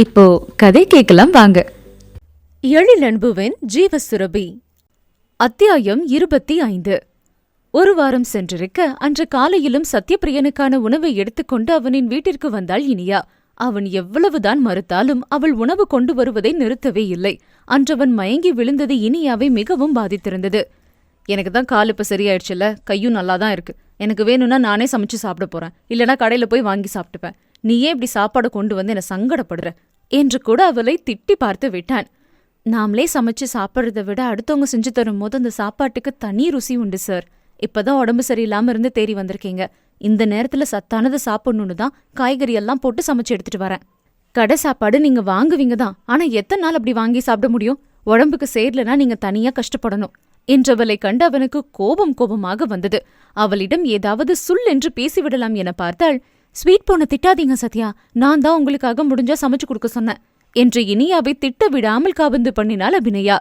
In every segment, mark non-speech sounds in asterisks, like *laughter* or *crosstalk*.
இப்போ கதை கேட்கலாம் வாங்க. எழிலன்புவின் ஜீவசுரபி அத்தியாயம் இருபத்தி ஐந்து. ஒரு வாரம் சென்றிருக்க அன்று காலையிலும் சத்யபிரியனுக்கான உணவை எடுத்துக்கொண்டு அவனின் வீட்டிற்கு வந்தாள் இனியா. அவன் எவ்வளவுதான் மறுத்தாலும் அவள் உணவு கொண்டு வருவதை நிறுத்தவே இல்லை. அன்றவன் மயங்கி விழுந்தது இனியாவை மிகவும் பாதித்திருந்தது. எனக்கு தான் கால் இப்ப சரியாயிடுச்சுல கையும் நல்லா தான் இருக்கு. எனக்கு வேணும்னா நானே சமைச்சு சாப்பிட போறேன். இல்லனா கடையில போய் வாங்கி சாப்பிட்டுப்பேன். நீயே இப்படி சாப்பாடு கொண்டு வந்து என்ன சங்கடப்படுற? என்று கூட அவளை திட்டி பார்த்து விட்டான். நாமளே சமைச்சு சாப்பிட்றத விட அடுத்தவங்க செஞ்சு தரும்போது அந்த சாப்பாட்டுக்கு தனி ருசி உண்டு சார். இப்பதான் உடம்பு சரியில்லாம இருந்து தேறி வந்திருக்கீங்க. இந்த நேரத்துல சத்தானதை சாப்பிடணும்னு தான் காய்கறி எல்லாம் போட்டு சமைச்சு எடுத்துட்டு வரேன். கடை சாப்பாடு நீங்க வாங்குவீங்க தான். ஆனா எத்தனை நாள் அப்படி வாங்கி சாப்பிட முடியும்? உடம்புக்கு சேரலனா நீங்க தனியா கஷ்டப்படணும். என்றவளை கண்டு அவனுக்கு கோபம் கோபமாக வந்தது. அவளிடம் ஏதாவது சுல் என்று பேசிவிடலாம் என பார்த்தாள். ஸ்வீட் பொண்ணு திட்டாதீங்க சத்யா. நான் தான் உங்களுக்காக முடிஞ்சா சமைச்சு கொடுக்க சொன்னேன். என்று இனியாவை திட்ட விடாமல் காபந்து பண்ணினாள் அபிநயா.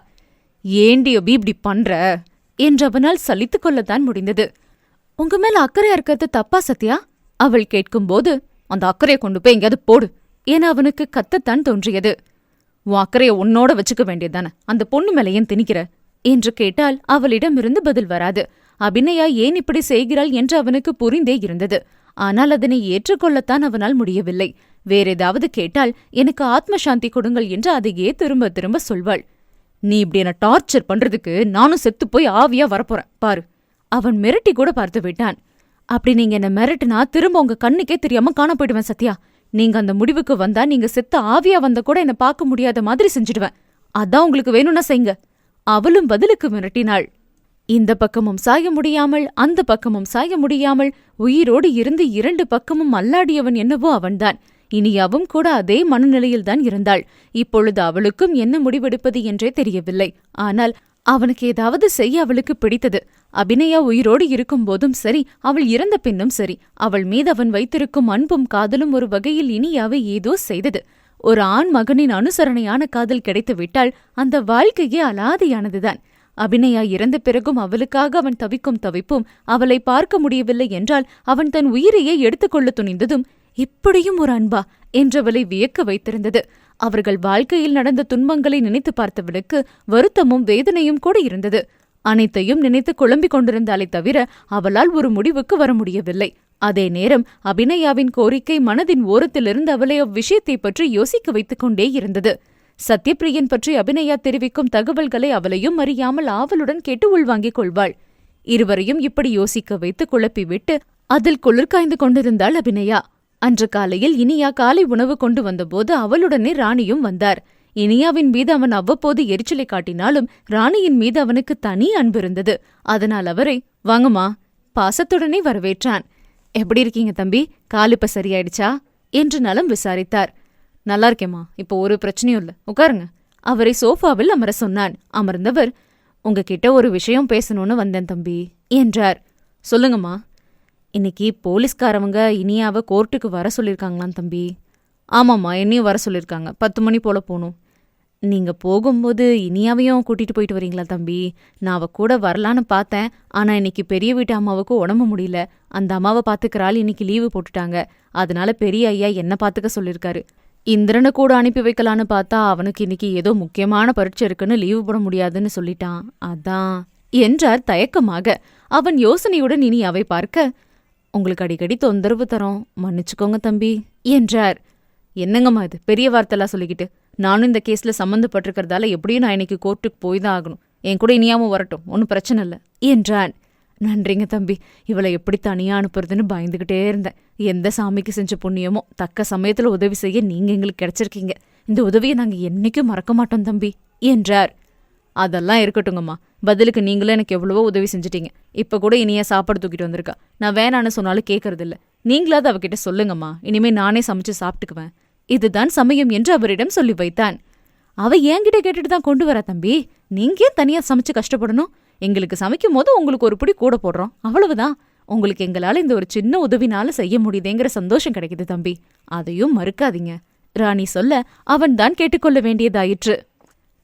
ஏண்டி அபி இப்படி பண்ற? என்று அவனால் சலித்துக் கொள்ளத்தான் முடிந்தது. உங்க மேல அக்கறையா இருக்கிறது தப்பா சத்யா? அவள் கேட்கும்போது அந்த அக்கறையை கொண்டு போய் எங்கேயாவது போடு என அவனுக்கு கத்தத்தான் தோன்றியது. உன் அக்கறையை உன்னோட வச்சுக்க வேண்டியதானே அந்த பொண்ணு மேல ஏன் திணிக்கிற? என்று கேட்டால் அவளிடமிருந்து பதில் வராது. அபிநயா ஏன் இப்படி செய்கிறாள் என்று அவனுக்கு புரிந்தே இருந்தது. ஆனால் அதனை ஏற்றுக்கொள்ளத்தான் அவனால் முடியவில்லை. வேறேதாவது கேட்டால் எனக்கு ஆத்ம சாந்தி கொடுங்கள் என்று அதையே திரும்ப திரும்ப சொல்வாள். நீ இப்படி என்ன டார்ச்சர் பண்றதுக்கு நானும் செத்து போய் ஆவியா வரப்போறேன். பாரு. அவன் மிரட்டி கூட பார்த்து விட்டான். அப்படி நீங்க என்ன மிரட்டுனா திரும்ப உங்க கண்ணுக்கே தெரியாம காண போயிடுவேன் சத்யா. நீங்க அந்த முடிவுக்கு வந்தா நீங்க செத்த ஆவியா வந்த கூட என்ன பார்க்க முடியாத மாதிரி செஞ்சிடுவேன். அதான் உங்களுக்கு வேணும்னா செய்ங்க அவளும் பதிலுக்கு மிரட்டினாள். இந்த பக்கமும் சாய முடியாமல் அந்த பக்கமும் சாய முடியாமல் உயிரோடு இருந்து இரண்டு பக்கமும் அல்லாடியவன் என்னவோ அவன்தான். இனியாவும் கூட அதே மனநிலையில்தான் இருந்தாள். இப்பொழுது அவளுக்கும் என்ன முடிவெடுப்பது என்றே தெரியவில்லை. ஆனால் அவனுக்கு ஏதாவது செய்ய அவளுக்கு பிடித்தது. அபிநயா உயிரோடு இருக்கும்போதும் சரி அவள் இறந்த பின்னும் சரி. அவள் மீது அவன் வைத்திருக்கும் அன்பும் காதலும் ஒரு வகையில் இனியாவை ஏதோ செய்தது. ஒரு ஆண் மகனின் அனுசரணையான காதல் கிடைத்துவிட்டால் அந்த வாழ்க்கையே அலாதியானதுதான். அபிநயா இறந்த பிறகும் அவளுக்காக அவன் தவிக்கும் தவிப்பும் அவளை பார்க்க முடியவில்லை என்றால் அவன் தன் உயிரையே எடுத்துக்கொள்ள துணிந்ததும் இப்படியும் ஒரு அன்பா? என்றவளை வியக்க வைத்திருந்தது. அவர்கள் வாழ்க்கையில் நடந்த துன்பங்களை நினைத்து பார்த்தவளுக்கு வருத்தமும் வேதனையும் கூட இருந்தது. அனைத்தையும் நினைத்து குழம்பிக் கொண்டிருந்தாலே தவிர அவளால் ஒரு முடிவுக்கு வர முடியவில்லை. அதே நேரம் அபிநயாவின் கோரிக்கை மனதின் ஓரத்திலிருந்து அவளை அவ்விஷயத்தை பற்றி யோசிக்க வைத்துக் கொண்டே இருந்தது. சத்யபிரியன் பற்றி அபிநயா தெரிவிக்கும் தகவல்களை அவளையும் அறியாமல் ஆவலுடன் கேட்டு உள்வாங்கிக் கொள்வாள். இருவரையும் இப்படி யோசிக்க வைத்து குழப்பிவிட்டு அதில் குளிர் காய்ந்து கொண்டிருந்தாள் அபிநயா. அன்று காலையில் இனியா காலை உணவு கொண்டு வந்தபோது அவளுடனே ராணியும் வந்தார். இனியாவின் மீது அவன் அவ்வப்போது எரிச்சலை காட்டினாலும் ராணியின் மீது அவனுக்கு தனி அன்பு இருந்தது. அதனால் அவரை வாங்கம்மா பாசத்துடனே வரவேற்றான். எப்படி இருக்கீங்க தம்பி? கால் இப்ப சரியாயிடுச்சா? என்று நலம் விசாரித்தார். நல்லா இருக்கேம்மா. இப்போ ஒரு பிரச்சனையும் இல்லை. உட்காருங்க. அவரை சோஃபாவில் அமர சொன்னான். அமர்ந்தவர் உங்ககிட்ட ஒரு விஷயம் பேசணும்னு வந்தேன் தம்பி என்றார். சொல்லுங்கம்மா. இன்னைக்கு போலீஸ்காரவங்க இனியாவை கோர்ட்டுக்கு வர சொல்லியிருக்காங்களாம் தம்பி. ஆமாம்மா என்னையும் வர சொல்லியிருக்காங்க பத்து மணி போல போகணும். நீங்க போகும்போது இனியாவையும் கூட்டிட்டு போயிட்டு வரீங்களா தம்பி? நான் அவ கூட வரலான்னு பார்த்தேன். ஆனா இன்னைக்கு பெரிய வீட்டு அம்மாவுக்கு உடம்பு முடியல. அந்த அம்மாவை பார்த்துக்கிறாள் இன்னைக்கு லீவு போட்டுட்டாங்க. அதனால பெரிய ஐயா என்ன பார்த்துக்க சொல்லியிருக்காரு இந்திரனை கூட அனுப்பி வைக்கலான்னு பார்த்தா அவனுக்கு இன்னைக்கு ஏதோ முக்கியமான பரீட்சை இருக்குன்னு லீவு போட முடியாதுன்னு சொல்லிட்டான். அதான். என்றார் தயக்கமாக. அவன் யோசனையுடன் இனி அவை பார்க்க உங்களுக்கு அடிக்கடி தொந்தரவு தரோம். மன்னிச்சுக்கோங்க தம்பி என்றார். என்னங்கம்மா இது? பெரிய வார்த்தைலாம் சொல்லிக்கிட்டு. நானும் இந்த கேஸ்ல சம்மந்தப்பட்டிருக்கிறதால எப்படியும் நான் இன்னைக்கு கோர்ட்டுக்கு போய் தான் ஆகணும். என் கூட இனியாவும் வரட்டும். ஒன்றும் பிரச்சனை இல்லை என்றான். நன்றிங்க தம்பி. இவளை எப்படி தனியா அனுப்புறதுன்னு பயந்துகிட்டே இருந்தேன். எந்த சாமிக்கு செஞ்ச புண்ணியமோ தக்க சமயத்துல உதவி செய்ய நீங்க எங்களுக்கு கிடைச்சிருக்கீங்க. இந்த உதவியை நாங்க என்னைக்கும் மறக்க மாட்டோம் தம்பி என்றார். அதெல்லாம் இருக்கட்டுங்கம்மா. பதிலுக்கு நீங்களும் எனக்கு எவ்வளவோ உதவி செஞ்சிட்டீங்க. இப்ப கூட இனியா சாப்பாடு தூக்கிட்டு வந்திருக்கா. நான் வேணான்னு சொன்னாலும் கேட்கறது இல்ல நீங்களாவது அவகிட்ட சொல்லுங்கம்மா. இனிமே நானே சமைச்சு சாப்பிட்டுக்குவேன். இதுதான் சமயம் என்று அவரிடம் சொல்லி வைத்தான். அவ என்கிட்ட கேட்டுட்டு தான் கொண்டு வரா தம்பி. நீங்க ஏன் தனியா சமைச்சு கஷ்டப்படணும்? எங்களுக்கு சமைக்கும் போது உங்களுக்கு ஒரு பிடி கூட போடுறோம். அவ்வளவுதான். உங்களுக்கு எங்களால இந்த ஒரு சின்ன உதவினால செய்ய முடியுதேங்கிற சந்தோஷம் கிடைக்குது தம்பி. அதையும் மறுக்காதீங்க. ராணி சொல்ல அவன் தான் கேட்டுக்கொள்ள வேண்டியதாயிற்று.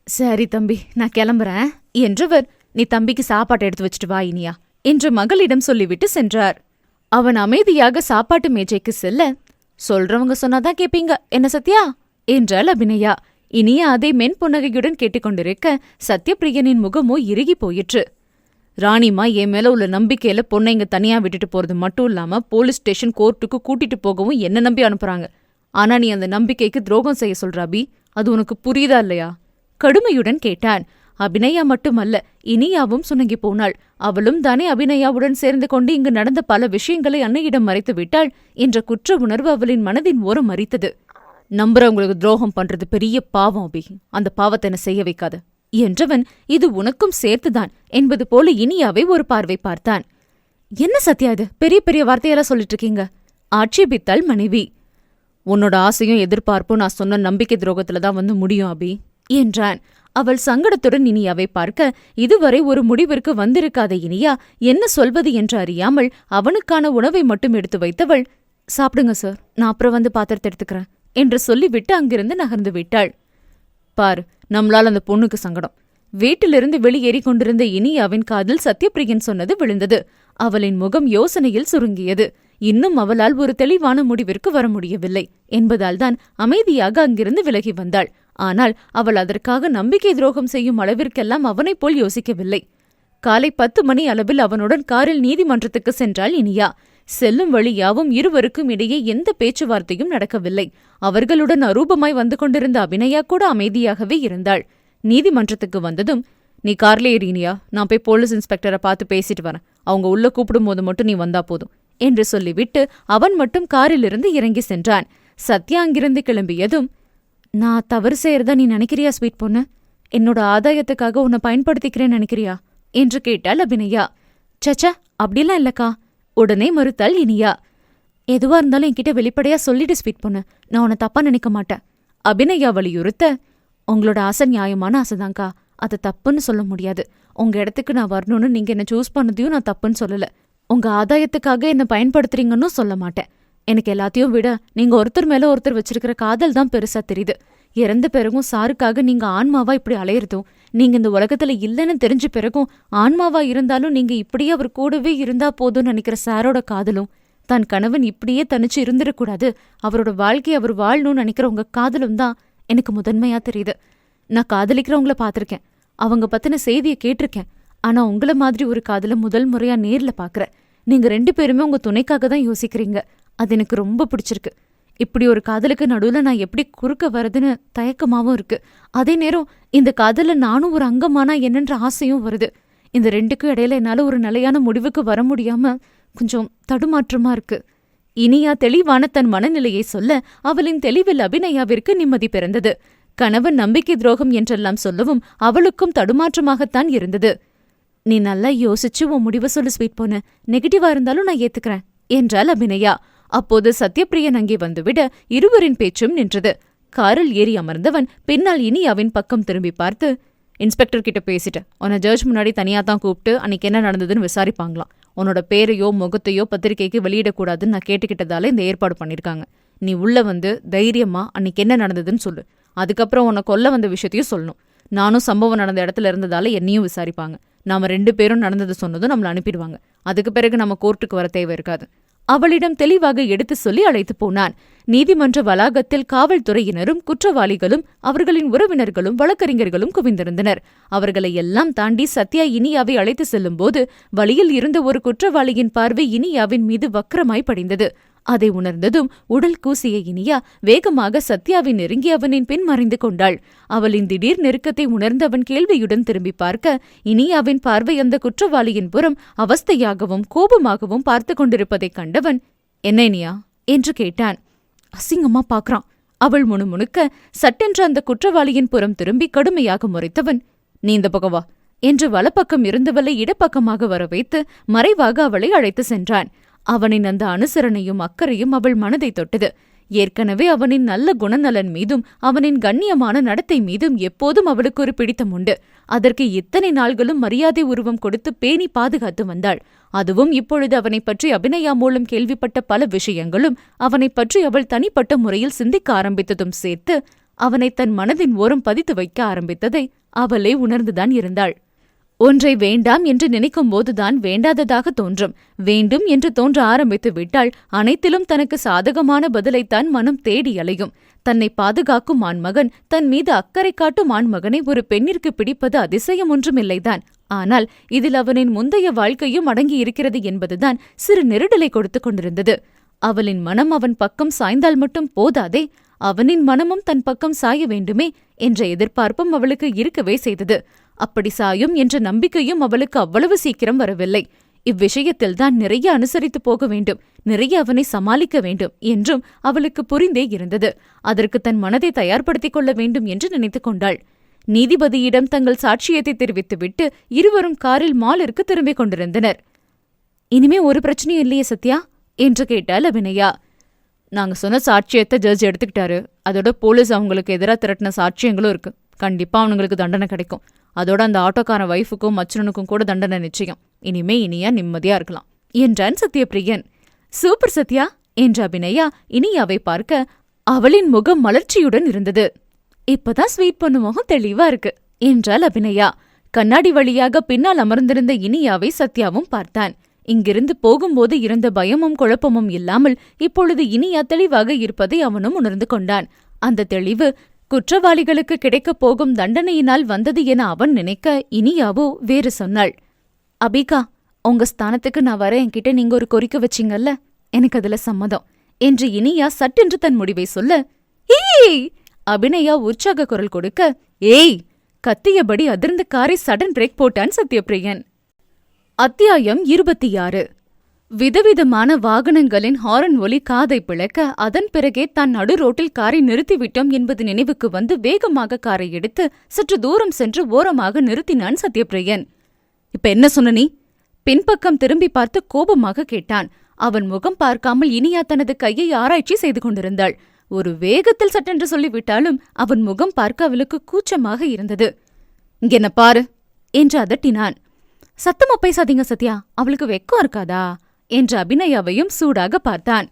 சரி தம்பி நான் கிளம்புறேன். என்றவர் நீ தம்பிக்கு சாப்பாட்டை எடுத்து வச்சுட்டு வா இனியா என்று மகளிடம் சொல்லிவிட்டு சென்றார். அவன் அமைதியாக சாப்பாட்டு மேஜைக்கு செல்ல சொல்றவங்க சொன்னாதான் கேப்பீங்க. என்ன சத்யா? என்றாள் அபிநயா. இனிய அதை மென்புன்னகையுடன் கேட்டுக்கொண்டிருக்க சத்யபிரியனின் முகமோ இறுகி போயிற்று. ராணிமா என் மேல உள்ள நம்பிக்கையில பொண்ணை இங்க தனியா விட்டுட்டு போறது மட்டும் இல்லாம போலீஸ் ஸ்டேஷன் கோர்ட்டுக்கு கூட்டிட்டு போகவும் என்ன நம்பி அனுப்புறாங்க. ஆனா நீ அந்த நம்பிக்கைக்கு துரோகம் செய்ய சொல்ற அபி. அது உனக்கு புரியுதா இல்லையா? கடுமையுடன் கேட்டான். அபிநயா மட்டுமல்ல இனியாவும் சுணங்கி போனாள். அவளும் தானே அபிநயாவுடன் சேர்ந்து கொண்டு இங்கு நடந்த பல விஷயங்களை அன்னையிடம் மறைத்து விட்டாள் என்ற குற்ற உணர்வு அவளின் மனதின் ஓரம் மறித்தது நம்புறவங்களுக்கு துரோகம் பண்றது பெரிய பாவம் அபி. அந்த பாவத்தை என்ன செய்ய வைக்காத. என்றவன் இது உனக்கும் சேர்த்துதான் என்பது போல இனியாவை ஒரு பார்வை பார்த்தான். என்ன சத்யா இது? பெரிய பெரிய வார்த்தையெல்லாம் சொல்லிட்டு இருக்கீங்க. ஆட்சேபித்தாள் மனைவி. உன்னோட ஆசையும் எதிர்பார்ப்பும் நான் சொன்ன நம்பிக்கை துரோகத்துல தான் வந்து முடியும் அபி என்றான். அவள் சங்கடத்துடன் இனியாவை பார்க்க இதுவரை ஒரு முடிவிற்கு வந்திருக்காத இனியா என்ன சொல்வது என்று அறியாமல் அவனுக்கான உணவை மட்டும் எடுத்து வைத்தவள் சாப்பிடுங்க சார். நான் அப்புறம் வந்து பாத்திரத்தை எடுத்துக்கிறேன். என்று சொல்லிவிட்டு அங்கிருந்து நகர்ந்து விட்டாள். பார் நம்மளால் அந்த பொண்ணுக்கு சங்கடம். வீட்டிலிருந்து வெளியேறி கொண்டிருந்த இனியாவின் காதில் சத்யபிரியன் சொன்னது விழுந்தது. அவளின் முகம் யோசனையில் சுருங்கியது. இன்னும் அவளால் ஒரு தெளிவான முடிவிற்கு வர முடியவில்லை. என்பதால்தான் அமைதியாக அங்கிருந்து விலகி வந்தாள். ஆனால் அவள் அதற்காக நம்பிக்கை துரோகம் செய்யும் அளவிற்கெல்லாம் அவனைப் போல் யோசிக்கவில்லை. காலை பத்து மணி அளவில் அவனுடன் காரில் நீதிமன்றத்துக்கு சென்றாள் இனியா. செல்லும் வழியாவும் இருவருக்கும் இடையே எந்த பேச்சுவார்த்தையும் நடக்கவில்லை. அவர்களுடன் அரூபமாய் வந்து கொண்டிருந்த அபிநயா கூட அமைதியாகவே இருந்தாள். நீதிமன்றத்துக்கு வந்ததும் நீ கார்ல ஏறு நான் போய் போலீஸ் இன்ஸ்பெக்டரை பார்த்து பேசிட்டு வரேன். அவங்க உள்ள கூப்பிடும்போது மட்டும் நீ வந்தா போதும். என்று சொல்லிவிட்டு அவன் மட்டும் காரிலிருந்து இறங்கி சென்றான். சத்யா அங்கிருந்து கிளம்பியதும் நான் தவறு செய்யறதா நீ நினைக்கிறியா ஸ்வீட் பொண்ணு? என்னோட ஆதாயத்துக்காக உன்னை பயன்படுத்திக்கிறேன்னு நினைக்கிறியா? என்று கேட்டாள் அபிநயா. சச்ச அப்படிலாம் இல்லக்கா. உடனே மறுத்தாள் இனியா. எதுவா இருந்தாலும் என்கிட்ட வெளிப்படையா சொல்லிட்டு ஸ்வீட் பொண்ணு. நான் உன்னை தப்பா நினைக்க மாட்டேன். அபிநயா வலியுறுத்த உங்களோட ஆசை நியாயமான ஆசைதான்க்கா. அது தப்புன்னு சொல்ல முடியாது. உங்க இடத்துக்கு நான் வரணும்னு நீங்க என்ன சூஸ் பண்ணதையும் நான் தப்புன்னு சொல்லல. உங்க ஆதாயத்துக்காக என்ன பயன்படுத்துறீங்கன்னு சொல்ல மாட்டேன். எனக்கு எல்லாத்தையும் விட நீங்க ஒருத்தர் மேல ஒருத்தர் வச்சிருக்கிற காதல் தான் பெருசா தெரியுது. இறந்த பிறகும் சாருக்காக நீங்க ஆன்மாவா இப்படி அலையிறதும் நீங்க இந்த உலகத்துல இல்லைன்னு தெரிஞ்ச பிறகும் ஆன்மாவா இருந்தாலும் நீங்க இப்படியே அவர் கூடவே இருந்தா போதும்னு நினைக்கிற சாரோட காதலும் தன் கணவன் இப்படியே தனிச்சு இருந்துடக்கூடாது அவரோட வாழ்க்கையை அவர் வாழணும்னு நினைக்கிற உங்க காதலும் தான் எனக்கு முதன்மையா தெரியுது. நான் காதலிக்கிறவங்கள பார்த்துருக்கேன். அவங்க பத்தின செய்தியை கேட்டிருக்கேன். ஆனா உங்கள மாதிரி ஒரு காதல முதல் முறையா நேர்ல பாக்குறேன். நீங்க ரெண்டு பேருமே உங்க துணைக்காக தான் யோசிக்கிறீங்க. அது எனக்கு ரொம்ப பிடிச்சிருக்கு. இப்படி ஒரு காதலுக்கு நடுவுல நான் எப்படி குறுக்க வரதுன்னு தயக்கமாவும் இருக்கு. அதே நேரம் இந்த காதலில் நானும் ஒரு அங்கமானா என்னன்ற ஆசையும் வருது. இந்த ரெண்டுக்கும் இடையில என்னால ஒரு நிலையான முடிவுக்கு வர முடியாம கொஞ்சம் தடுமாற்றமா இருக்கு. இனியா தெளிவான தன் மனநிலையை சொல்ல அவளின் தெளிவில் அபிநயாவிற்கு நிம்மதி பிறந்தது. கணவன் நம்பிக்கை துரோகம் என்றெல்லாம் சொல்லவும் அவளுக்கும் தடுமாற்றமாகத்தான் இருந்தது. நீ நல்லா யோசிச்சு உன் முடிவை சொல்லு ஸ்வீட் பொண்ணு. நெகட்டிவா இருந்தாலும் நான் ஏத்துக்கிறேன் என்றாள் அபிநயா. அப்போது சத்யபிரியன் அங்கே வந்துவிட இருவரின் பேச்சும் நின்றது. காரில் ஏறி அமர்ந்தவன் பின்னால் இனியாவின் பக்கம் திரும்பி பார்த்து இன்ஸ்பெக்டர் கிட்ட பேசிட்டேன். உன்னை ஜட்ஜ் முன்னாடி தனியா தான் கூப்பிட்டு அன்னைக்கு என்ன நடந்ததுன்னு விசாரிப்பாங்களாம். உன்னோட பேரையோ முகத்தையோ பத்திரிகைக்கு வெளியிடக்கூடாதுன்னு நான் கேட்டுக்கிட்டதால இந்த ஏற்பாடு பண்ணிருக்காங்க. நீ உள்ள வந்து தைரியமா அன்னைக்கு என்ன நடந்ததுன்னு சொல்லு. அதுக்கப்புறம் உன்னை கொல்ல வந்த விஷயத்தையும் சொல்லணும். நானும் சம்பவம் நடந்த இடத்துல இருந்ததால என்னையும் விசாரிப்பாங்க. நாம ரெண்டு பேரும் நடந்தது சொன்னதும் நம்மள அனுப்பிடுவாங்க. அதுக்கு பிறகு நம்ம கோர்ட்டுக்கு வர தேவை இருக்காது. அவளிடம் தெளிவாக எடுத்து சொல்லி அழைத்து போனான். நீதிமன்ற வளாகத்தில் காவல்துறையினரும் குற்றவாளிகளும் அவர்களின் உறவினர்களும் வழக்கறிஞர்களும் குவிந்திருந்தனர். அவர்களை எல்லாம் தாண்டி சத்யா இனியாவை அழைத்து செல்லும்போது வழியில் இருந்த ஒரு குற்றவாளியின் பார்வை இனியாவின் மீது வக்கரமாய் படிந்தது. அதை உணர்ந்ததும் உடல் கூசிய இனியா வேகமாக சத்யாவை நெருங்கி அவனின் பின் மறைந்து கொண்டாள். அவளின் திடீர் நெருக்கத்தை உணர்ந்தவன் கேள்வியுடன் திரும்பி பார்க்க இனியாவின் பார்வை அந்த குற்றவாளியின் புறம் அவஸ்தையாகவும் கோபமாகவும் பார்த்து கொண்டிருப்பதைக் கண்டவன் என்ன இனியா? என்று கேட்டான். அசிங்கமா பார்க்கறான் அவள் முணுமுணுக்க சட்டென்று அந்த குற்றவாளியின் புறம் திரும்பி கடுமையாக முறைத்தவன் நீ இந்த பக்கம் வா என்று வலப்பக்கம் இருந்தவளை இடப்பக்கமாக வர வைத்து மறைவாக அவளை அழைத்து சென்றான். அவனின் அந்த அனுசரணையும் அக்கறையும் அவள் மனதை தொட்டது. ஏற்கனவே அவனின் நல்ல குணநலன் மீதும் அவனின் கண்ணியமான நடத்தை மீதும் எப்போதும் அவளுக்கு ஒரு பிடித்தம் உண்டு. அதற்கு இத்தனை நாள்களும் மரியாதை உருவம் கொடுத்து பேணி பாதுகாத்து வந்தாள். அதுவும் இப்பொழுது அவனைப் பற்றி அபிநயா மூலம் கேள்விப்பட்ட பல விஷயங்களும் அவனைப் பற்றி அவள் தனிப்பட்ட முறையில் சிந்திக்க ஆரம்பித்ததும் சேர்த்து அவனை தன் மனதின் ஓரம் பதித்து வைக்க ஆரம்பித்ததை அவளே உணர்ந்துதான் இருந்தாள். ஒன்றை வேண்டாம் என்று நினைக்கும் போதுதான் வேண்டாததாக தோன்றும். வேண்டும் என்று தோன்ற ஆரம்பித்து விட்டால் அனைத்திலும் தனக்கு சாதகமான பதிலைத்தான் மனம் தேடி அலையும். தன்னை பாதுகாக்கும் ஆண்மகன் தன் மீது அக்கறை காட்டும் ஆண்மகனை ஒரு பெண்ணிற்கு பிடிப்பது அதிசயம் ஒன்றுமில்லைதான். ஆனால் இதில் அவனின் முந்தைய வாழ்க்கையும் அடங்கியிருக்கிறது என்பதுதான் சிறு நெருடலை கொடுத்து கொண்டிருந்தது. அவளின் மனம் அவன் பக்கம் சாய்ந்தால் மட்டும் போதாதே? அவனின் மனமும் தன் பக்கம் சாய வேண்டுமே? என்ற எதிர்பார்ப்பும் அவளுக்கு இருக்கவே செய்தது. அப்படி சாயும் என்ற நம்பிக்கையும் அவளுக்கு அவ்வளவு சீக்கிரம் வரவில்லை. இவ்விஷயத்தில் தான் நிறைய அனுசரித்து போக வேண்டும் நிறைய அவனை சமாளிக்க வேண்டும் என்றும் அவளுக்கு புரிந்தே இருந்தது. அதற்கு தன் மனதை தயார்படுத்திக் கொள்ள வேண்டும் என்று நினைத்துக் கொண்டாள். நீதிபதியிடம் தங்கள் சாட்சியத்தை தெரிவித்துவிட்டு இருவரும் காரில் மாலிற்கு திரும்பிக் கொண்டிருந்தனர். இனிமே ஒரு பிரச்சனையும் இல்லையே சத்யா? என்று கேட்டாள் அபிநயா. நாங்க சொன்ன சாட்சியத்தை ஜட்ஜ் எடுத்துக்கிட்டாரு. அதோட போலீஸ் அவங்களுக்கு எதிராக திரட்டின சாட்சியங்களும் இருக்கு. கண்டிப்பா அவனுங்களுக்கு தண்டனை கிடைக்கும். அதோட அந்த ஆட்டோக்காரன் வைஃபுக்கும் மச்சனனுக்கும் கூட தண்டனை நிச்சயம். இனிமே இனியா நிம்மதியா இருக்கலாம். என்றான் சத்யபிரியன். சூப்பர் சத்யா என்ற அபிநயா இனியாவை பார்க்க அவளின் முகம் மலர்ச்சியுடன் இருந்தது. இப்பதான் ஸ்வீட் பண்ணு முகம் தெளிவா இருக்கு என்றாள் அபிநயா. கண்ணாடி வழியாக பின்னால் அமர்ந்திருந்த இனியாவை சத்யாவும் பார்த்தான். இங்கிருந்து போகும்போது இருந்த பயமும் குழப்பமும் இல்லாமல் இப்பொழுது இனியா தெளிவாக இருப்பதை அவனும் உணர்ந்து கொண்டான். அந்த தெளிவு குற்றவாளிகளுக்கு கிடைக்கப் போகும் தண்டனையினால் வந்தது என அவன் நினைக்க இனியாவோ வேறு சொன்னாள். அபிகா உங்க ஸ்தானத்துக்கு நான் வர என்கிட்ட நீங்க ஒரு கோரிக்கை வச்சீங்கல்ல? எனக்கு அதுல சம்மதம் என்று இனியா சட்டென்று தன் முடிவை சொல்ல ஏய்! அபிநயா உற்சாக குரல் கொடுக்க ஏய்! கத்தியபடி அதிர்ந்து காரை சடன் பிரேக் போட்டான் சத்யபிரியன் அத்தியாயம் இருபத்தி ஆறு. விதவிதமான வாகனங்களின் ஹாரன் ஒலி காதை பிளக்க அதன் பிறகே தான் நடு ரோட்டில் காரை நிறுத்திவிட்டோம் என்பது நினைவுக்கு வந்து வேகமாக காரை எடுத்து சற்று தூரம் சென்று ஓரமாக நிறுத்தினான் சத்யபிரியன் இப்ப என்ன சொன்ன நீ? பின்பக்கம் திரும்பி பார்த்து கோபமாக கேட்டான். அவன் முகம் பார்க்காமல் இனியா தனது கையை ஆராய்ச்சி செய்து கொண்டிருந்தாள். ஒரு வேகத்தில் சட்டென்று சொல்லிவிட்டாலும் அவன் முகம் பார்க்க அவளுக்கு கூச்சமாக இருந்தது. இங்கென்ன பாரு என்று அதட்டினான். சத்தமா பேசாதீங்க சத்யா அவளுக்கு வெக்கம் இருக்காதா? என்று அபிநயாவையும் சூடாக பார்த்தான்.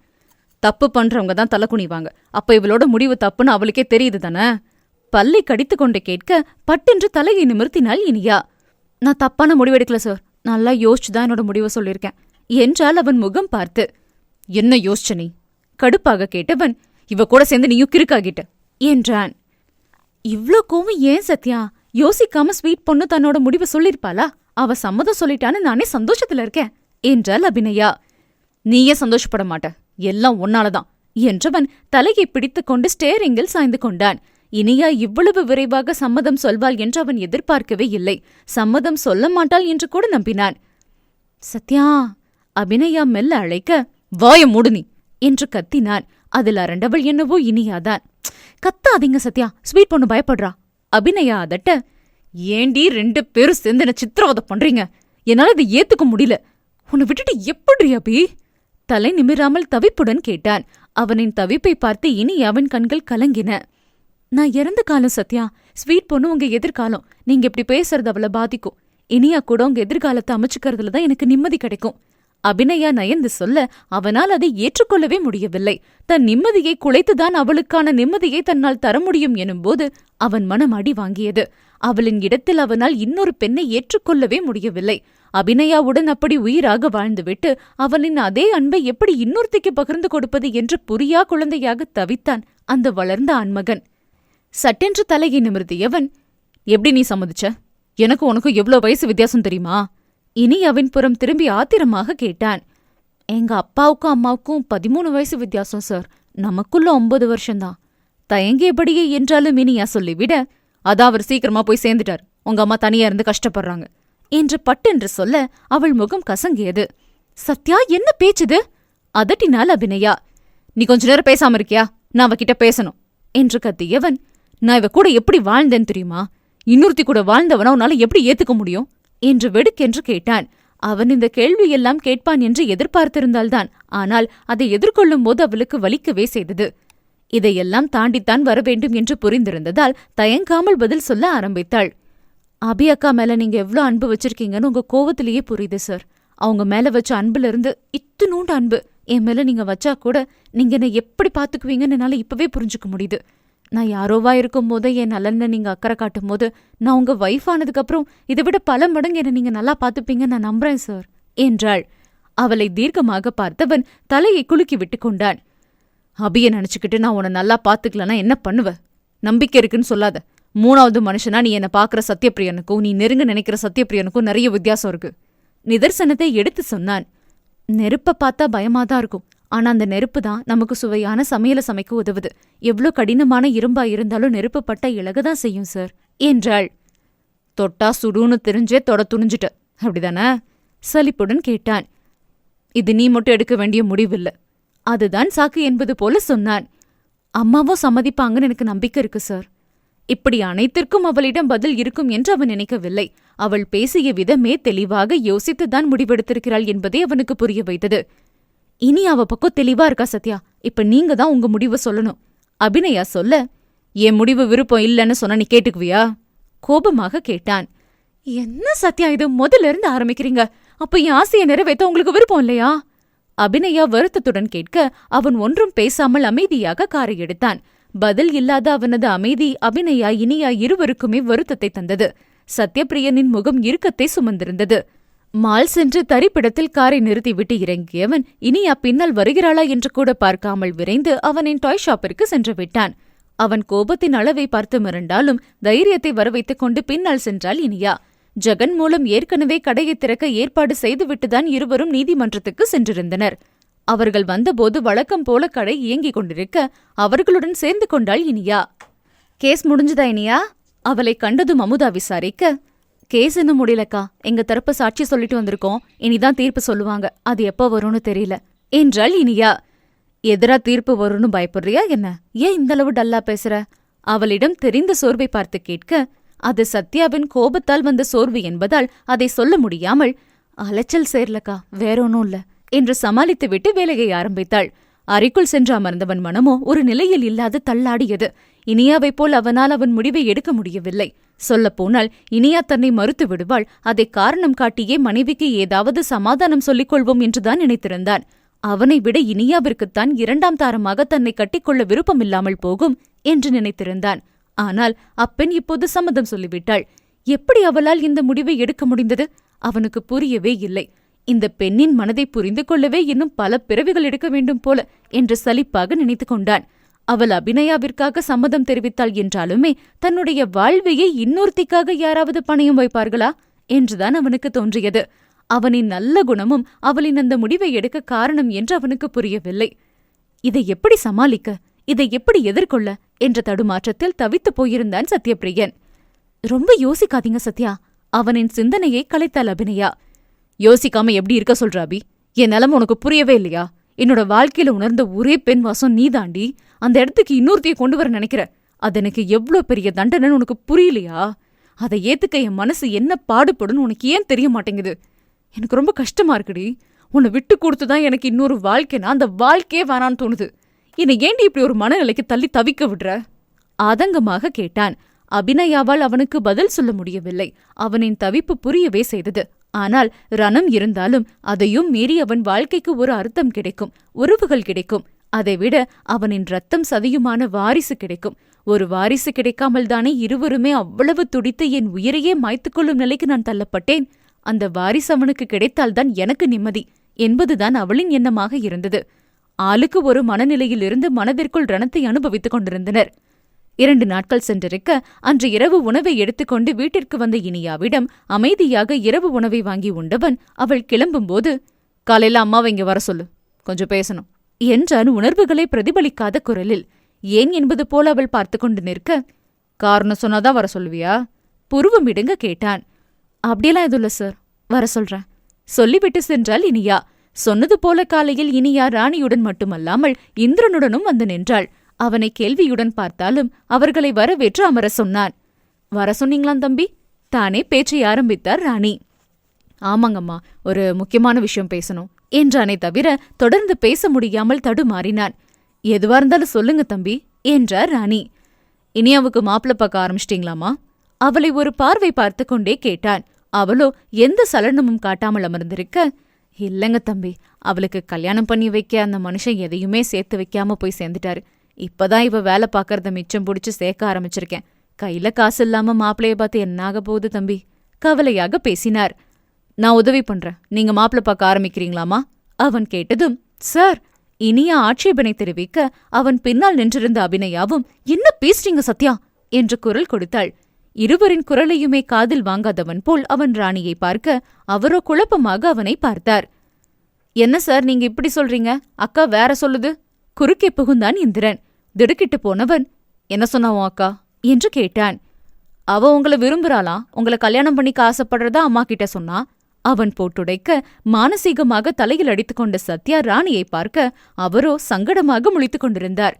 தப்பு பண்றவங்க தான் தலை குனிவாங்க. அப்ப இவளோட முடிவு தப்புன்னு அவளுக்கே தெரியுது தானே? பல்லை கடித்து கொண்டு கேட்க பட்டென்று தலையை நிமிர்த்தினாள் இனியா. நான் தப்பான முடிவெடுக்கல சார் நல்லா யோசிச்சு தான் என்னோட முடிவை சொல்லியிருக்கேன். என்றால் அவன் முகம் பார்த்து. என்ன யோசிச்ச நீ? கடுப்பாக கேட்டவன் இவ கூட சேர்ந்து நீயும் கிறுக்காகிட்ட என்றான். இவ்ளோ கோவம் ஏன் சத்யா? யோசிக்காம ஸ்வீட் பொண்ணு தன்னோட முடிவை சொல்லிருப்பாளா அவ சம்மதம் சொல்லிட்டான்னு நானே சந்தோஷத்துல இருக்கேன். என்றாள் அபிநயா. நீயே சந்தோஷப்பட மாட்ட. எல்லாம் உன்னாலதான் என்றவன் தலையை பிடித்துக்கொண்டு ஸ்டேரிங்கில் சாய்ந்து கொண்டான். இனியா இவ்வளவு விரைவாக சம்மதம் சொல்வாள் என்று அவன் எதிர்பார்க்கவே இல்லை. சம்மதம் சொல்ல மாட்டாள் என்று கூட நம்பினான். சத்யா அபிநயா மெல்ல அழைக்க வாய மூடுனி என்று கத்தினான். அதில் அரண்டவள் என்னவோ இனியாதான். கத்தாதீங்க சத்யா ஸ்வீட் பொண்ணு பயப்படுறா. அபிநயா அதட்ட ஏண்டி ரெண்டு பேரும் சேர்ந்து என்ன சித்திரவதை பண்றீங்க? என்னால இதை ஏத்துக்க முடியல. உன்னை விட்டுட்டு எப்படி அபி? தலை நிமிராமல் தவிப்புடன் கேட்டான். அவனின் தவிப்பை பார்த்து இனி அவன் கண்கள் கலங்கின. நான் இறந்த காலம் சத்யா. ஸ்வீட் பொண்ணு உங்க எதிர்காலம். நீங்க இப்படி பேசுறது அவளை பாதிக்கும். இனியா கூட உங்க எதிர்காலத்தை அமைச்சுக்கிறதுல தான் எனக்கு நிம்மதி கிடைக்கும். அபிநயா நயந்து சொல்ல அவனால் அதை ஏற்றுக்கொள்ளவே முடியவில்லை. தன் நிம்மதியை குலைத்துதான் அவளுக்கான நிம்மதியை தன்னால் தர முடியும் எனும்போது அவன் மனம் அடி வாங்கியது. அவளின் இடத்தில் அவனால் இன்னொரு பெண்ணை ஏற்றுக்கொள்ளவே முடியவில்லை. அபிநயாவுடன் அப்படி உயிராக வாழ்ந்துவிட்டு அவளின் அதே அன்பை எப்படி இன்னொருத்திக்கு பகிர்ந்து கொடுப்பது என்று புரியா குழந்தையாக தவித்தான் அந்த வளர்ந்த ஆண்மகன். சட்டென்று தலையை நிமிர்த்தியவன் எப்படி நீ சம்மதிச்ச? எனக்கு உனக்கும் எவ்வளவு வயசு வித்தியாசம் தெரியுமா? இனி அவன் புறம் திரும்பி ஆத்திரமாக கேட்டான். எங்க அப்பாவுக்கும் அம்மாவுக்கும் பதிமூணு வயசு வித்தியாசம் சார். நமக்குள்ள ஒன்பது வருஷம்தான். தயங்கியபடியே என்றாலும் இனியா சொல்லிவிட அதான் அவர் சீக்கிரமா போய் சேர்ந்துட்டார். உங்க அம்மா தனியா இருந்து கஷ்டப்படுறாங்க. என்று பட்டென்று சொல்ல அவள் முகம் கசங்கியது. சத்யா என்ன பேச்சுது? அதட்டினால் அபிநயா. நீ கொஞ்ச நேரம் பேசாம இருக்கியா? நான் அவகிட்ட பேசணும். என்று கத்தியவன் நான் இவ கூட எப்படி வாழ்ந்தேன் தெரியுமா? இன்னொருத்தி கூட வாழ்ந்தவனா உன்னால எப்படி ஏத்துக்க முடியும்? என்று வெடுக்கென்று கேட்டான். அவன் இந்த கேள்வியெல்லாம் கேட்பான் என்று எதிர்பார்த்திருந்தால்தான். ஆனால் அதை எதிர்கொள்ளும் போது அவளுக்கு வலிக்கவே செய்தது. இதையெல்லாம் தாண்டித்தான் வர வேண்டும் என்று புரிந்திருந்ததால் தயங்காமல் பதில் சொல்ல ஆரம்பித்தாள். அபி அக்கா மேல நீங்க எவ்ளோ அன்பு வச்சிருக்கீங்கன்னு உங்க கோவத்திலேயே புரியுது சார். அவங்க மேல வச்ச அன்புல இருந்து இத்துணூண்டு அன்பு என் மேல நீங்க வச்சா கூட நீங்க என்ன எப்படி பாத்துக்குவீங்கன்னு என்னால இப்பவே புரிஞ்சுக்க முடியுது. நான் யாரோவா இருக்கும் போது என் நலன்ல நீங்க அக்கறை காட்டும் போது நான் உங்க வைஃப் ஆனதுக்கு அப்புறம் இதை விட பல மடங்கு என்ன நீங்க நல்லா பாத்துப்பீங்கன்னு நான் நம்புறேன் சார் என்றாள். அவளை தீர்க்கமாக பார்த்தவன் தலையை குலுக்கி விட்டு கொண்டான். அபிய நினச்சிக்கிட்டு நான் உன்னை நல்லா பாத்துக்கலனா என்ன பண்ணுவ? நம்பிக்கை இருக்குன்னு சொல்லாத. மூணாவது மனுஷனா நீ என்ன பார்க்குற சத்யபிரியனுக்கும் நீ நெருங்க நினைக்கிற சத்யபிரியனுக்கும் நிறைய வித்தியாசம் இருக்கு. நிதர்சனத்தை எடுத்து சொன்னான். நெருப்ப பார்த்தா பயமாதான் இருக்கும். ஆனா அந்த நெருப்பு தான் நமக்கு சுவையான சமையல சமைக்க உதவுது. எவ்ளோ கடினமான இரும்பா இருந்தாலும் நெருப்பு இலக தான் செய்யும் சார். என்றாள். தொட்டா சுடுன்னு தெரிஞ்சே தொட துணிஞ்சிட்ட. அப்படிதானே? சலிப்புடன் கேட்டான். இது நீ மட்டும் எடுக்க வேண்டிய முடிவில்லை. அதுதான் சாக்கு என்பது போல சொன்னான். அம்மாவும் சம்மதிப்பாங்கன்னு எனக்கு நம்பிக்கை இருக்கு சார் இப்படி அனைத்திற்கும் அவளிடம் பதில் இருக்கும் என்று அவன் நினைக்கவில்லை. அவள் பேசிய விதமே தெளிவாக யோசித்துதான் முடிவெடுத்திருக்கிறாள் என்பதே அவனுக்கு புரிய வைத்தது. இனி அவ பக்கம் தெளிவா இருக்கா சத்யா? இப்ப நீங்க தான் உங்க முடிவை சொல்லணும். அபிநயா சொல்ல என் முடிவு விருப்பம் இல்லைன்னு சொன்ன நீ கேட்டுக்குவியா? கோபமாக கேட்டான். என்ன சத்யா இது? முதல்ல இருந்து ஆரம்பிக்கிறீங்க. அப்ப என் ஆசையை நிறைவேற்ற உங்களுக்கு விருப்பம் இல்லையா? அபிநயா வருத்தத்துடன் கேட்க அவன் ஒன்றும் பேசாமல் அமைதியாக காரை எடுத்தான். பதில் இல்லாத அவனது அமைதி அபிநயா இனியா இருவருக்குமே வருத்தத்தை தந்தது. சத்யபிரியனின் முகம் இறுக்கத்தை சுமந்திருந்தது. மால் சென்று தரிப்பிடத்தில் காரை நிறுத்திவிட்டு இறங்கியவன் இனியா பின்னால் வருகிறாளா என்று கூட பார்க்காமல் விரைந்து அவனின் டாய் ஷாப்பிற்கு சென்று விட்டான். அவன் கோபத்தின் அளவை பார்த்து மிரண்டாலும் தைரியத்தை வரவைத்துக் கொண்டு பின்னால் சென்றாள் இனியா. ஜெகன் மூலம் ஏற்கனவே கடையை திறக்க ஏற்பாடு செய்துவிட்டுதான் இருவரும் நீதிமன்றத்துக்கு சென்றிருந்தனர். அவர்கள் வந்தபோது வழக்கம் போல கடை இயங்கிக் கொண்டிருக்க அவர்களுடன் சேர்ந்து கொண்டாள் இனியா. கேஸ் முடிஞ்சுதா இனியா? அவளை கண்டதும் அமுதா விசாரிக்க கேஸ் இன்னும் முடியலக்கா. எங்க தரப்பு சாட்சி சொல்லிட்டு வந்திருக்கோம். இனிதான் தீர்ப்பு சொல்லுவாங்க. அது எப்போ வரும்னு தெரியல. என்றாள் இனியா. எதிரா தீர்ப்பு வரும்னு பயப்படுறியா என்ன? ஏன் இந்த அளவு டல்லா பேசுற? அவளிடம் தெரிந்த சோர்வை பார்த்து கேட்க அது சத்யாவின் கோபத்தால் வந்த சோர்வு என்பதால் அதை சொல்ல முடியாமல் அலைச்சல் சேர்லக்கா வேறொன்னும் இல்ல என்று சமாளித்துவிட்டு வேலையை ஆரம்பித்தாள். அறைக்குள் சென்று அமர்ந்தவன் மனமோ ஒரு நிலையில் இல்லாது தள்ளாடியது. இனியாவைப் போல் அவனால் அவன் முடிவை எடுக்க முடியவில்லை. சொல்லப்போனால் இனியா தன்னை மறுத்து விடுவாள். அதை காரணம் காட்டியே மனைவிக்கு ஏதாவது சமாதானம் சொல்லிக் கொள்வோம் என்றுதான் நினைத்திருந்தான். அவனை விட இனியாவிற்குத்தான் இரண்டாம் தாரமாக தன்னை கட்டிக்கொள்ள விருப்பமில்லாமல் போகும் என்று நினைத்திருந்தான். ஆனால் அப்பெண் இப்போது சம்மதம் சொல்லிவிட்டாள். எப்படி அவளால் இந்த முடிவை எடுக்க முடிந்தது? அவனுக்கு புரியவே இல்லை. இந்த பெண்ணின் மனதை புரிந்து கொள்ளவே இன்னும் பல பிறவிகள் எடுக்க வேண்டும் போல என்று சலிப்பாக நினைத்து கொண்டான். அவள் அபிநயாவிற்காக சம்மதம் தெரிவித்தாள் என்றாலுமே தன்னுடைய வாழ்வையே இன்னொருத்திக்காக யாராவது பணயம் வைப்பார்களா? என்றுதான் அவனுக்கு தோன்றியது. அவனின் நல்ல குணமும் அவளின் அந்த முடிவை எடுக்க காரணம் என்று அவனுக்கு புரியவில்லை. இதை எப்படி சமாளிக்க? இதை எப்படி எதிர்கொள்ள? என்ற தடுமாற்றத்தில் தவித்துப் போயிருந்தான் சத்யபிரியன் ரொம்ப யோசிக்காதீங்க சத்யா. அவனின் சிந்தனையை கலைத்தாள் அபிநயா. யோசிக்காம எப்படி இருக்க சொல்ற அபி? என் நிலம் உனக்கு புரியவே இல்லையா? என்னோட வாழ்க்கையில உணர்ந்த ஒரே பெண் வாசம் நீ தாண்டி அந்த இடத்துக்கு இன்னொருத்தைய கொண்டு வர நினைக்கிற? அது எனக்கு எவ்ளோ பெரிய தண்டனைன்னு உனக்கு புரியலையா? அதை ஏத்துக்க என் மனசு என்ன பாடுபடும் உனக்கு ஏன் தெரிய மாட்டேங்குது? எனக்கு ரொம்ப கஷ்டமா இருக்குடி. உன்னை விட்டு கொடுத்துதான் எனக்கு இன்னொரு வாழ்க்கைனா அந்த வாழ்க்கையே வேணான்னு தோணுது. என்னை ஏண்டி இப்படி ஒரு மனநிலைக்கு தள்ளி தவிக்க விடுற? ஆதங்கமாக கேட்டான். அபிநயாவால் அவனுக்கு பதில் சொல்ல முடியவில்லை. அவனின் தவிப்பு புரியவே செய்தது. ஆனால் ரணம் இருந்தாலும் அதையும் மீறி அவன் வாழ்க்கைக்கு ஒரு அர்த்தம் கிடைக்கும். உறவுகள் கிடைக்கும். அதைவிட அவனின் ரத்தம் சதியுமான வாரிசு கிடைக்கும். ஒரு வாரிசு கிடைக்காமல் தானே இருவருமே அவ்வளவு துடித்து என் உயிரையே மாய்த்துக்கொள்ளும் நிலைக்கு நான் தள்ளப்பட்டேன். அந்த வாரிசு அவனுக்கு கிடைத்தால்தான் எனக்கு நிம்மதி. என்பதுதான் அவளின் எண்ணமாக இருந்தது. ஆளுக்கு ஒரு மனநிலையிலிருந்து மனதிற்குள் ரணத்தை அனுபவித்துக் கொண்டிருந்தனர். இரண்டு நாட்கள் சென்றிருக்க அன்று இரவு உணவை எடுத்துக்கொண்டு வீட்டிற்கு வந்த இனியாவிடம் அமைதியாக இரவு உணவை வாங்கி உண்டவன் அவள் கிளம்பும்போது காலையில அம்மாவை இங்க வர சொல்லு கொஞ்சம் பேசணும் என்றான் உணர்வுகளை பிரதிபலிக்காத குரலில். ஏன் என்பது போல அவள் பார்த்து கொண்டு நிற்க? காரணம் சொன்னாதான் வர சொல்லுவியா? புருவம் இடுங்க கேட்டான். அப்படியெல்லாம் எதுவும் இல்ல சார். வர சொல்றேன் சொல்லிவிட்டு சென்றாள் இனியா. சொன்னது போல காலையில் இனியா ராணியுடன் மட்டுமல்லாமல் இந்திரனுடனும் வந்து நின்றாள். அவனை கேள்வியுடன் பார்த்தாலும் அவர்களை வரவேற்று அமர சொன்னான். வர சொன்னீங்களாம் தம்பி? தானே பேச்சை ஆரம்பித்தார் ராணி. ஆமாங்கம்மா ஒரு முக்கியமான விஷயம் பேசணும் என்றானே தவிர தொடர்ந்து பேச முடியாமல் தடுமாறினான். எதுவா இருந்தாலும் சொல்லுங்க தம்பி என்றார் ராணி. இனியாவுக்கு மாப்பிள்ள பார்க்க ஆரம்பிச்சிட்டீங்களாமா அவளை ஒரு பார்வை பார்த்து கொண்டே கேட்டான். அவளோ எந்த சலனமும் காட்டாமல் அமர்ந்திருக்க இல்லங்க தம்பி அவளுக்கு கல்யாணம் பண்ணி வைக்க அந்த மனுஷன் எதையுமே சேர்த்து வைக்காம போய் சேர்ந்துட்டாரு. இப்பதான் இவ வேலை பார்க்கறத மிச்சம் புடிச்சு சேர்க்க ஆரம்பிச்சிருக்கேன். கையில காசு இல்லாம மாப்பிளைய பார்த்து என்னாக போகுது தம்பி? கவலையாக பேசினார். நான் உதவி பண்றேன். நீங்க மாப்பிள்ள பார்க்க ஆரம்பிக்கிறீங்களாமா? அவன் கேட்டதும் சார் இனிய ஆட்சேபனை தெரிவிக்க அவன் பின்னால் நின்றிருந்த அபிநயாவும் என்ன பேசுறீங்க சத்யா? என்று குரல் கொடுத்தாள். இருவரின் குரலையுமே காதில் வாங்காதவன் போல் அவன் ராணியை பார்க்க அவரோ குழப்பமாக அவனை பார்த்தார். என்ன சார் நீங்க இப்படி சொல்றீங்க? அக்கா வேற சொல்லுது? குறுக்கே புகுந்தான் இந்திரன். திடுக்கிட்டு போனவன் என்ன சொன்னாவோ அக்கா? என்று கேட்டான். அவ உங்களை விரும்புறாளாம் உங்களை கல்யாணம் பண்ணிக்க ஆசைப்படுறதா அம்மா கிட்ட சொன்னா? அவன் போட்டுடைக்க மானசீகமாக தலையில் அடித்துக்கொண்ட சத்யா ராணியை பார்க்க அவரோ சங்கடமாக முழித்துக் கொண்டிருந்தார்.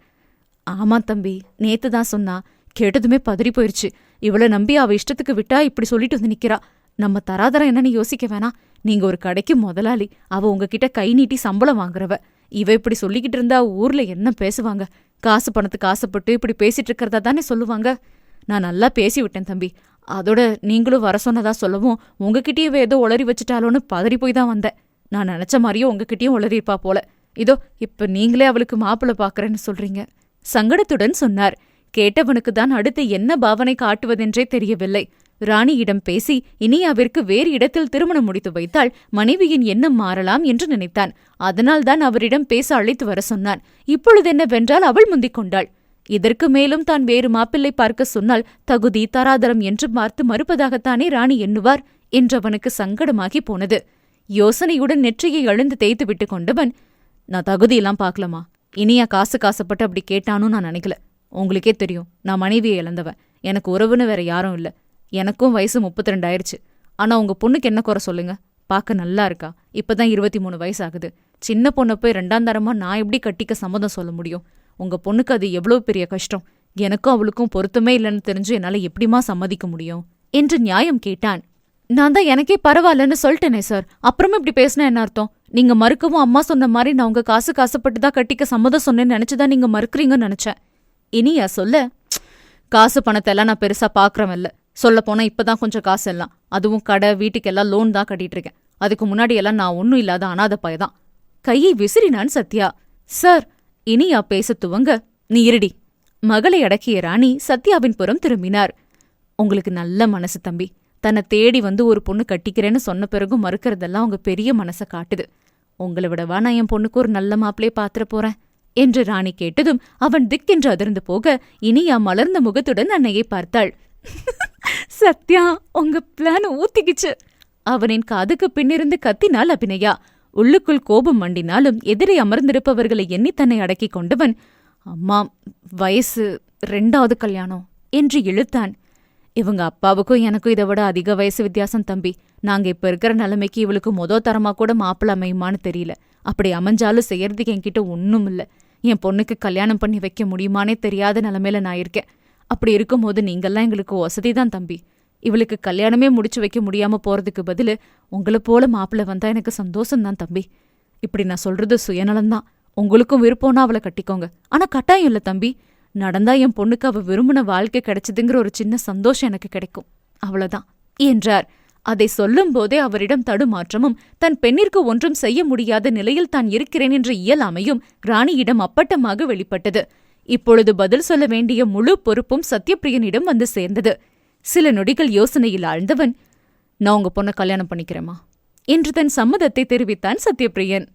ஆமா தம்பி நேத்து தான் சொன்னா. கேட்டதுமே பதறி போயிருச்சு. இவள நம்பி அவ இஷ்டத்துக்கு விட்டா இப்படி சொல்லிட்டு வந்து நிக்கிறா. நம்ம தராதரம் என்னன்னு யோசிக்க வேணாம். நீங்க ஒரு கடைக்கு முதலாளி. அவ உங்ககிட்ட கை நீட்டி சம்பளம் வாங்குறவ. இவ இப்படி சொல்லிக்கிட்டு இருந்தா ஊர்ல என்ன பேசுவாங்க? காசு பணத்துக்கு ஆசைப்பட்டு இப்படி பேசிட்டு இருக்கிறதா தானே சொல்லுவாங்க? நான் நல்லா பேசி விட்டேன் தம்பி. அதோட நீங்களும் வர சொன்னதா சொல்லவும் உங்ககிட்டயே இவ ஏதோ உளறி வச்சுட்டாலோன்னு பதறி போய் தான் வந்தேன். நான் நினைச்ச மாதிரியே உங்ககிட்டயும் உளறியிருப்பா போல. இதோ இப்ப நீங்களே அவளுக்கு மாப்பிள்ளை பாக்குறேன்னு சொல்றீங்க. சங்கடத்துடன் சொன்னார். கேட்டவனுக்கு தான் அடுத்து என்ன பாவனை காட்டுவதென்றே தெரியவில்லை. ராணியிடம் பேசி இனியாவிற்கு வேறு இடத்தில் திருமணம் முடித்து வைத்தால் மனைவியின் எண்ணம் மாறலாம் என்று நினைத்தான். அதனால்தான் அவரிடம் பேச அழைத்து வர சொன்னான். இப்பொழுதென்னவென்றால் அவள் முந்திக் கொண்டாள். இதற்கு மேலும் தான் வேறு மாப்பிள்ளை பார்க்க சொன்னால் தகுதி தராதரம் என்று பார்த்து மறுப்பதாகத்தானே ராணி எண்ணுவார் என்றவனுக்கு சங்கடமாகி போனது. யோசனையுடன் நெற்றியை அழுந்து தேய்த்து விட்டு கொண்டவன் நான் தகுதியெல்லாம் பார்க்கலாமா? இனியா காசு காசப்பட்டு அப்படி கேட்டானும் நான் நினைக்கல. உங்களுக்கே தெரியும் நான் மனைவியை இழந்தவன். எனக்கு உறவுன்னு வேற யாரும் இல்ல. எனக்கும் வயசு முப்பத்தி ரெண்டு ஆயிருச்சு ஆனா உங்க பொண்ணுக்கு என்ன குறை சொல்லுங்க? பார்க்க நல்லா இருக்கா? இப்பதான் இருபத்தி மூணு வயசு ஆகுது சின்ன பொண்ணை போய் ரெண்டாம் தரமாக நான் எப்படி கட்டிக்க சம்மதம் சொல்ல முடியும்? உங்க பொண்ணுக்கு அது எவ்வளோ பெரிய கஷ்டம்? எனக்கும் அவளுக்கும் பொருத்தமே இல்லைன்னு தெரிஞ்சு என்னால எப்படிமா சம்மதிக்க முடியும்? என்று நியாயம் கேட்டான். நான் தான் எனக்கே பரவாயில்லன்னு சொல்லிட்டேனே சார் அப்புறமா இப்படி பேசினா என்ன அர்த்தம்? நீங்க மறுக்கவும் அம்மா சொன்ன மாதிரி நான் உங்க காசு காசுப்பட்டு தான் கட்டிக்க சம்மதம் சொன்னேன்னு நினைச்சுதான் நீங்க மறுக்கிறீங்கன்னு நினைச்சேன். இனியா சொல்ல காசு பணத்தை எல்லாம் நான் பெருசா பாக்குறவன் இல்ல. சொல்ல போனா இப்பதான் கொஞ்சம் காசு எல்லாம். அதுவும் கடை வீட்டுக்கு எல்லாம் லோன் தான் கட்டிட்டு இருக்கேன் அதுக்கு முன்னாடி எல்லாம் நான் ஒன்னும் இல்லாத அனாத பயதான். கையை விசிறினான் சத்யா. சார் இனியா பேசத் துவங்க. நீ இருடி. மகளை அடக்கிய ராணி சத்யாவின் புறம் திரும்பினார். உங்களுக்கு நல்ல மனசு தம்பி. தன்னை தேடி வந்து ஒரு பொண்ணு கட்டிக்கிறேன்னு சொன்ன பிறகும் மறுக்கறதெல்லாம் உங்க பெரிய மனசை காட்டுது. உங்களை விடவா நான் என் பொண்ணுக்கு ஒரு நல்ல மாப்பிளைய பாத்திர போறேன். என்று ராணி கேட்டதும் அவன் திக்கென்று அதிர்ந்து போக இனியா மலர்ந்த முகத்துடன் அன்னையை பார்த்தாள். *laughs* சத்யா உங்க பிளான் ஊத்திக்கிச்சு. அவனின் காதுக்கு பின்னிருந்து கத்தினாள் அபிநயா. உள்ளுக்குள் கோபம் மண்டினாலும் எதிரே அமர்ந்திருப்பவர்களை எண்ணி தன்னை அடக்கிக் கொண்டவன் அம்மா வயசு ரெண்டாவது கல்யாணம் என்று இழுத்தான். இவங்க அப்பாவுக்கும் எனக்கும் இதை விட அதிக வயசு வித்தியாசம் தம்பி. நாங்க இப்ப இருக்கிற நிலைமைக்கு இவளுக்கு மொத தரமா கூட மாப்பிள்ள அமையுமான்னு தெரியல. அப்படி அமைஞ்சாலும் செய்யறதுக்கு என்கிட்ட ஒன்றும் இல்ல. என் பொண்ணுக்கு கல்யாணம் பண்ணி வைக்க முடியுமானே தெரியாத நிலமையில நான் இருக்கேன். அப்படி இருக்கும்போது நீங்கள்லாம் எங்களுக்கு வசதி தான் தம்பி. இவளுக்கு கல்யாணமே முடிச்சு வைக்க முடியாம போறதுக்கு பதிலு உங்களை போல மாப்பிள்ள வந்தா எனக்கு சந்தோஷம்தான் தம்பி. இப்படி நான் சொல்றது சுயநலம்தான் உங்களுக்கும் விருப்பம்னா அவளை கட்டிக்கோங்க. ஆனா கட்டாயம் இல்ல தம்பி. நடந்தா என் பொண்ணுக்கு அவ விரும்பின வாழ்க்கை கிடைச்சதுங்கிற ஒரு சின்ன சந்தோஷம் எனக்கு கிடைக்கும். அவ்வளவுதான். என்றார். அதை சொல்லும் போதே அவரிடம் தடுமாற்றமும் தன் பெண்ணிற்கு ஒன்றும் செய்ய முடியாத நிலையில் தான் இருக்கிறேன் என்ற இயலாமையும் ராணியிடம் அப்பட்டமாக வெளிப்பட்டது. இப்பொழுது பதில் சொல்ல வேண்டிய முழு பொறுப்பும் சத்யப்பிரியனிடம் வந்து சேர்ந்தது. சில நொடிகள் யோசனையில் ஆழ்ந்தவன் நான் உங்க பொண்ணை கல்யாணம் பண்ணிக்கிறேமா என்று தன் சம்மதத்தை தெரிவித்தான் சத்யபிரியன்